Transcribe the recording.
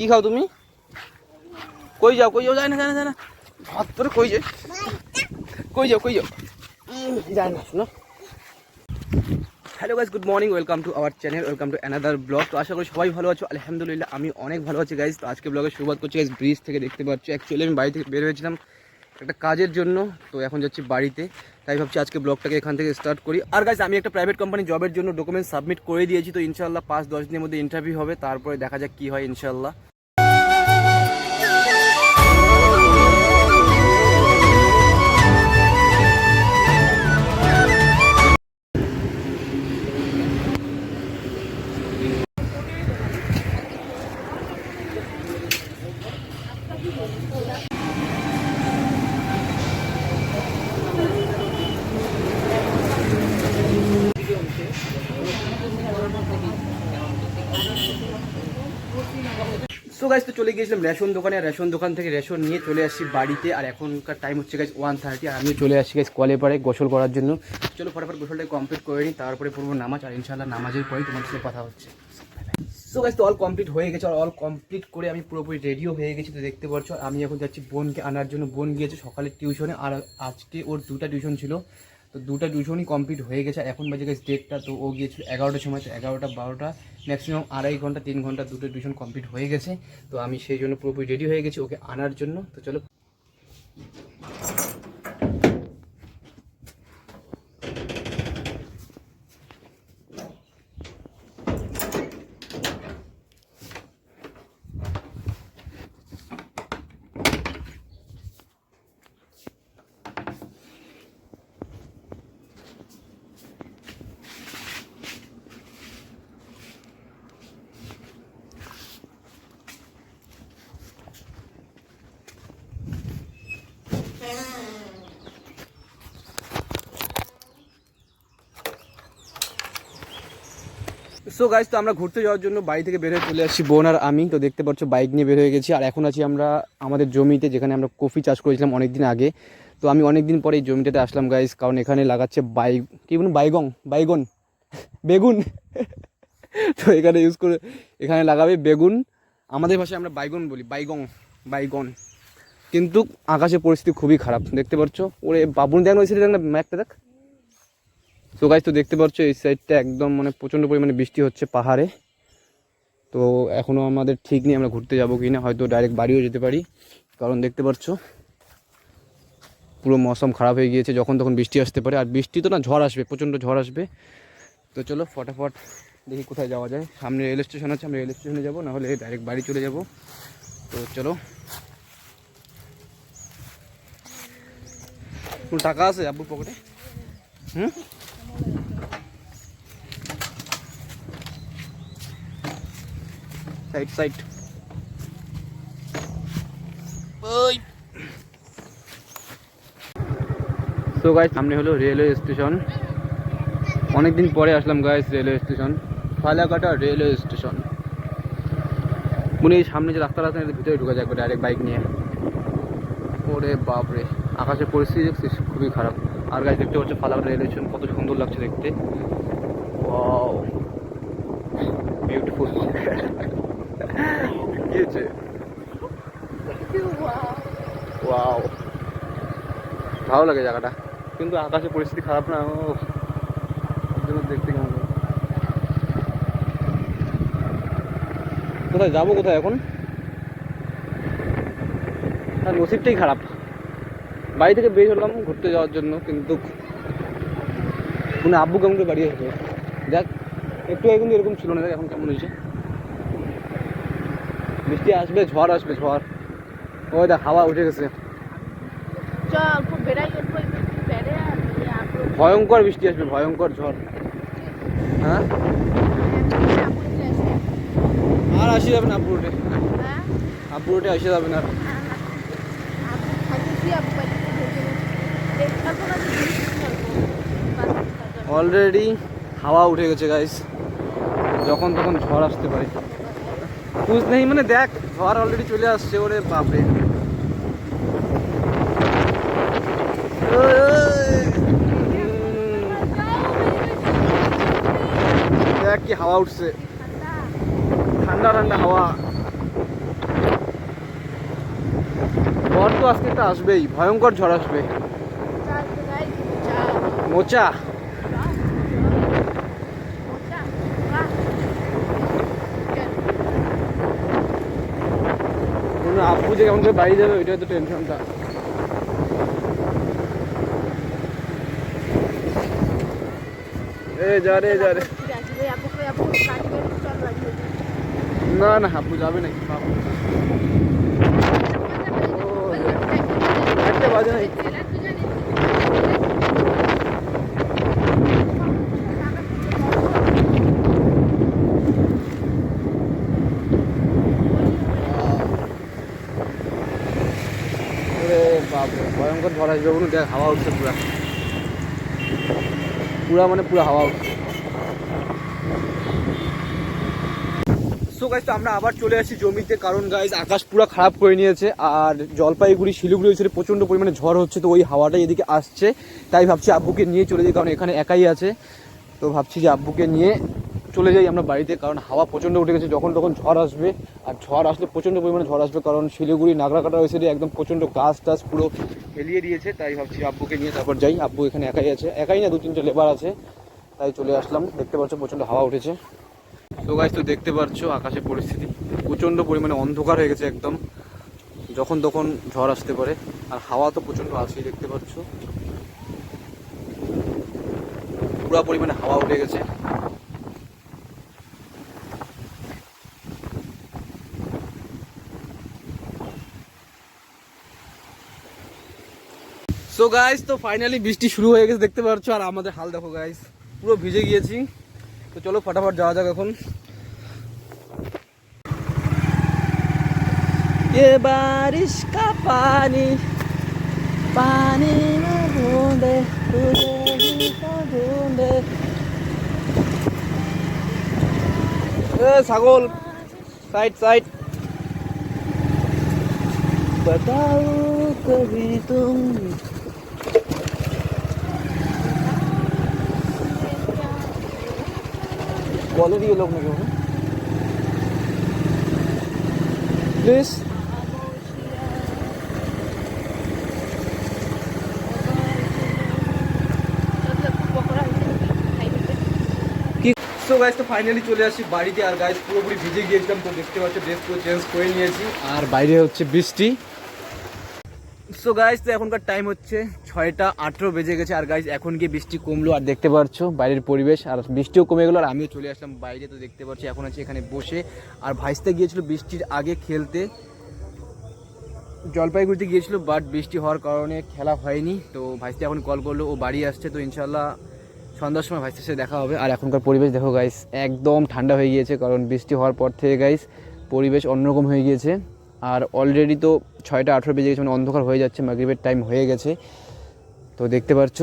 কি খাও তুমি? কই যাও কই যাও? যায় না যায় না যায় না। কই যায় কই যাও কই যাও? যায় না, শোনো। Hello guys good morning welcome to our channel welcome to another blog তো আশা করি সবাই ভালো আছো, আলহামদুলিল্লাহ আমি অনেক ভালো আছি গাইজ তো আজকে ব্লগের শুরুয়াত করছি গাইজ ব্রিজ থেকে দেখতে পাচ্ছি। অ্যাকচুয়ালি আমি বাড়ি থেকে বের হয়েছিলাম একটা কাজের জন্য, তো এখন যাচ্ছি বাড়িতে। তাই ভাবছি আজকে ব্লগটাকে এখান থেকে স্টার্ট করি। আর গাইজ আমি একটা প্রাইভেট কোম্পানি জবের জন্য ডকুমেন্ট সাবমিট করে দিয়েছি, তো ইনশাল্লাহ পাঁচ দশ দিনের মধ্যে ইন্টারভিউ হবে। তারপরে দেখা যাক কী হয় ইনশাল্লাহ সো গাইজ তো চলে গিয়েছিলাম রেশন দোকানে রেশন দোকান থেকে রেশন নিয়ে চলে আসছি বাড়িতে, আর এখনকার টাইম হচ্ছে গাইজ ওয়ান থার্টি আর আমি চলে আসছি গাইজ কলে পাড়ে গোসল করার জন্য। চলো ফটাফট গোসলটা কমপ্লিট করে নিই, তারপরে পড়ব নামাজ, আর ইনশাল্লাহ নামাজের পরেই তোমার সাথে কথা হচ্ছে। সো গাইজ তো অল কমপ্লিট হয়ে গেছে, আর অল কমপ্লিট করে আমি পুরোপুরি রেডিও হয়ে গেছি, তো দেখতে পাচ্ছ আমি এখন যাচ্ছি বোনকে আনার জন্য। বোন গিয়েছে সকালে টিউশনে আর আজকে ওর দুটা টিউশন ছিল। তো দুটা টিউশনই কমপ্লিট হয়ে গেছে। এখন বাজে গেছে ডেটটা তো ও গিয়েছিল এগারোটার সময়, তো এগারোটা, বারোটা ম্যাক্সিমাম আড়াই ঘণ্টা, তিন ঘণ্টা দুটো টিউশন কমপ্লিট হয়ে গেছে। তো আমি সেই জন্য পুরোপুরি রেডি হয়ে গেছি ওকে আনার জন্য। তো চলো সো গাইজ তো আমরা ঘুরতে যাওয়ার জন্য বাড়ি থেকে বের হয়ে চলে আসছি, বোন আর আমি। তো দেখতে পাচ্ছ বাইক নিয়ে বের হয়ে গেছি। আর এখন আছি আমরা আমাদের জমিতে, যেখানে আমরা কফি চাষ করেছিলাম অনেক দিন আগে। তো আমি অনেক দিন পরে এই জমিটাতে আসলাম গাইজ কারণ এখানে লাগাচ্ছে বাই কী বলুন? বাইগং, বাইগন, বেগুন। তো এখানে ইউজ করে এখানে লাগাবে বেগুন। আমাদের ভাষায় আমরা বাইগন বলি, বাইগং, বাইগন। কিন্তু আকাশের পরিস্থিতি খুবই খারাপ, দেখতে পাচ্ছ? ওরে বাবুন, দেখ ওই দেখ না ম্যাপটা দেখ। তো গাইজ তো দেখতে পাচ্ছ, এই সাইডটা একদম মানে প্রচণ্ড পরিমাণে বৃষ্টি হচ্ছে পাহাড়ে। তো এখনও আমাদের ঠিক নেই, আমরা ঘুরতে যাব কি না, হয়তো ডাইরেক্ট বাড়িও যেতে পারি। কারণ দেখতে পাচ্ছ, পুরো মৌসুম খারাপ হয়ে গিয়েছে, যখন তখন বৃষ্টি আসতে পারে। আর বৃষ্টি তো না, ঝড় আসবে, প্রচণ্ড ঝড় আসবে। তো চলো, ফটাফট দেখি কোথায় যাওয়া যায়। সামনে রেল স্টেশন আছে, আমরা রেল স্টেশনে যাব, নাহলে ডাইরেক্ট বাড়ি চলে যাব। তো চলো। টাকা আছে আব্বুর পকেটে হুম? সাইড সাইড ওই সো গাইস সামনে হলো রেলওয়ে স্টেশন অনেকদিন পরে আসলাম guys railway station Falakata railway station মনে এই সামনে যে রাস্তাটা আছে ভিতরে ঢুকা যাবে ডাইরেক্ট বাইক নিয়ে। ওরে বাপরে আকাশের পরিস্থিতি দেখছিস? খুবই খারাপ। আর গাছ দেখতে পাচ্ছ ফালাকাটা রেলওয়ে স্টেশন কত সুন্দর লাগছে দেখতে। ওয়াও বিউটিফুল কি হয়েছে ওয়াও ভালো লাগে জায়গাটা। কিন্তু আকাশের পরিস্থিতি খারাপ না জন্য দেখতে কেমন কোথায় যাব, কোথায় এখন? আর নসিবটাই খারাপ। বাড়ি থেকে বের হলাম ঘুরতে যাওয়ার জন্য, কিন্তু মানে আব্বু কেমন করে বাড়ি আসবে দেখ, একটু কিন্তু এরকম ছিল না এখন কেমন হয়েছে। বৃষ্টি আসবে ঝড় আসবে ঝড়। ওই দেখ হাওয়া উঠে গেছে। ভয়ঙ্কর বৃষ্টি আসবে ভয়ঙ্কর ঝড়। হ্যাঁ? আর আসি যাবে না আপুর উঠে। হ্যাঁ? উঠে আসে যাবে না। আর। আপু থাকতেছি আপু বাড়িতে ঢুকে দেখতে কোনো অলরেডি হাওয়া উঠে গেছে গাইস যখন তখন ঝড় আসতে পারে। কুছ নেই মানে দেখ ঘর অলরেডি চলে আসছে ওরে বাপরে। দেখ কি হাওয়া উঠছে। ঠান্ডা ঠান্ডা হাওয়া। ঝড় তো আজকে একটা আসবেই ভয়ঙ্কর ঝড় আসবে। মোচা। আব্বু যে কেমন করে বাড়ি যাবে, ওইটাই তো টেনশনটা এ যা না না, আপু যাবে নাকি একটা বাজে। নাই ওরে বাপরে ভয়ঙ্কর ঝড় আসবে বলুন, দেখ, হাওয়া উঠছে পুরা। পুরা মানে পুরা হাওয়া উঠছে। সো গাইজ তো আমরা আবার চলে আসি জমিতে, কারণ গাইজ আকাশ পুরো খারাপ করে নিয়েছে, আর জলপাইগুড়ি, শিলিগুড়ি সাইডে প্রচণ্ড পরিমাণে ঝড় হচ্ছে, তো ওই হাওয়াটা এদিকে আসছে। তাই ভাবছি আব্বুকে নিয়ে চলে যাই, কারণ এখানে একাই আছে। তো ভাবছি যে আব্বুকে নিয়ে চলে যাই আমরা বাড়িতে, কারণ হাওয়া প্রচণ্ড উঠে গেছে, যখন তখন ঝড় আসবে। আর ঝড় আসলে প্রচণ্ড পরিমাণে ঝড় আসবে, কারণ শিলিগুড়ি, নাগরাকাটা ওই সাইডে একদম প্রচণ্ড গাছ টাছ পুরো ফেলিয়ে দিয়েছে, তাই ভাবছি আব্বুকে নিয়ে তারপর যাই। আব্বু এখানে একাই আছে, একাই না দু তিনটে লেবার আছে, তাই চলে আসলাম। দেখতে পাচ্ছ প্রচণ্ড হাওয়া উঠেছে। তো গাইজ তো দেখতে পাচ্ছ আকাশের পরিস্থিতি। প্রচণ্ড পরিমাণে অন্ধকার হয়ে গেছে একদম, যখন তখন ঝড় আসতে পারে। আর হাওয়া তো প্রচণ্ড আসেই দেখতে পাচ্ছ। পুরা পরিমাণে হাওয়া উঠে গেছে। সো গাইস তো ফাইনালি বৃষ্টি শুরু হয়ে গেছে দেখতে পাচ্ছ আর আমাদের হাল দেখো গাইস পুরো ভিজে গিয়েছি তো চলো ফটাফট যাওয়া যাক এখন ये बारिश का पानी पानी में बूंदे तुझे ही तो ढूंढे ए ছাগল সাইড সাইড बताओ कभी तुम বলে দিয়ে লোক নাকি প্লিজ। কি? সো গাইস তো ফাইনালি চলে আসি বাড়িতে। আর গাইস পুরোপুরি ভিজে গিয়েছিলাম তো দেখতে পাচ্ছ ড্রেস পুরো চেঞ্জ করে নিয়েছি। আর বাইরে হচ্ছে বৃষ্টি। সো গাইস তো এখনকার টাইম হচ্ছে ছয়টা আঠেরো বেজে গেছে। আর গাইস এখন গিয়ে বৃষ্টি কমলো, আর দেখতে পাচ্ছ বাইরের পরিবেশ। আর বৃষ্টিও কমে গেলো, আর আমিও চলে আসলাম বাইরে, তো দেখতে পাচ্ছি এখন আছি এখানে বসে। আর ভাইসতে গিয়েছিল বৃষ্টির আগে খেলতে। জলপাইগুড়িতে গিয়েছিল বাট বৃষ্টি হওয়ার কারণে খেলা হয়নি। তো ভাইসতে এখন কল করল, ও বাড়ি আসছে, তো ইনশাল্লাহ সন্ধ্যার সময় ভাইসের সাথে দেখা হবে। আর এখনকার পরিবেশ, দেখো গাইস একদম ঠান্ডা হয়ে গিয়েছে, কারণ বৃষ্টি হওয়ার পর থেকে গাইস পরিবেশ অন্যরকম হয়ে গিয়েছে। আর অলরেডি তো ছয়টা আঠেরো বেজে গেছে মানে অন্ধকার হয়ে যাচ্ছে, মাগরীবের টাইম হয়ে গেছে। তো দেখতে পাচ্ছ